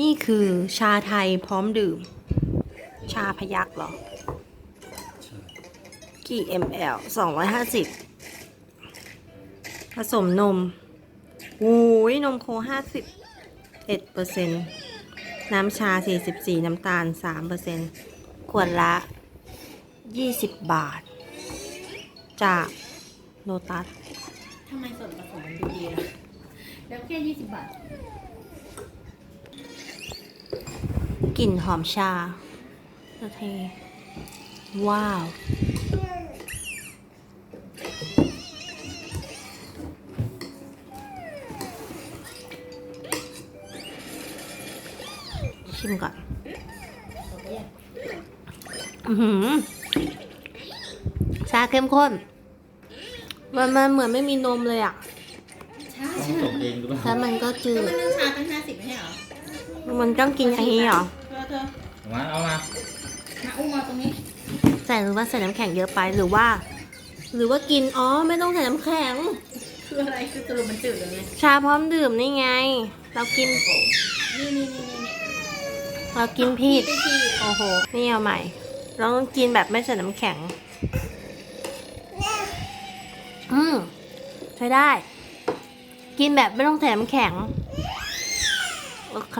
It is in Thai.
นี่คือชาไทยพร้อมดื่ม ชาพยักเหรอ กี่ ml 250ผสมนมหูยนมโค50เอ็ดเปอร์เซ็นต์น้ำชา44น้ำตาล3เปอร์เซ็นต์ขวดละยี่สิบาท จากโลตัสทำไมส่วนผสมมันดูดีล่ะ แล้วแค่ยี่สิบบาท กลิ่นหอมชาโอเคว้าว ชิมก่อน อือหือชาเข้มข้น มันมันเหมือนไม่มีนมเลยอะใช่ต้องใช่ตกเองหรือเปล่า แล้วมันก็จืก็ดมันต้องชาตั้งห้าสิบไม่ใช่เหรอ มันต้องกินอย่างนี้เหรอ เธอเธอเอามาเอามามาอุ้มมาตรงนี้ใส่หรือว่าใส่น้ำแข็งเยอะไปหรือว่า หรือว่ากินอ๋อไม่ต้องใส่น้ำแข็ง คืออะไรคือสรุปมันจืดเลยไงชาพร้อมดื่มนี่ไง เรากินนี่นี่นี่นี่เรากินผิดไปผิดโอ้โหนี่เอาใหม่ เราต้องกินแบบไม่ใส่น้ำแข็ง อืมใช้ได้ กินแบบไม่ต้องใส่น้ำแข็งโอเค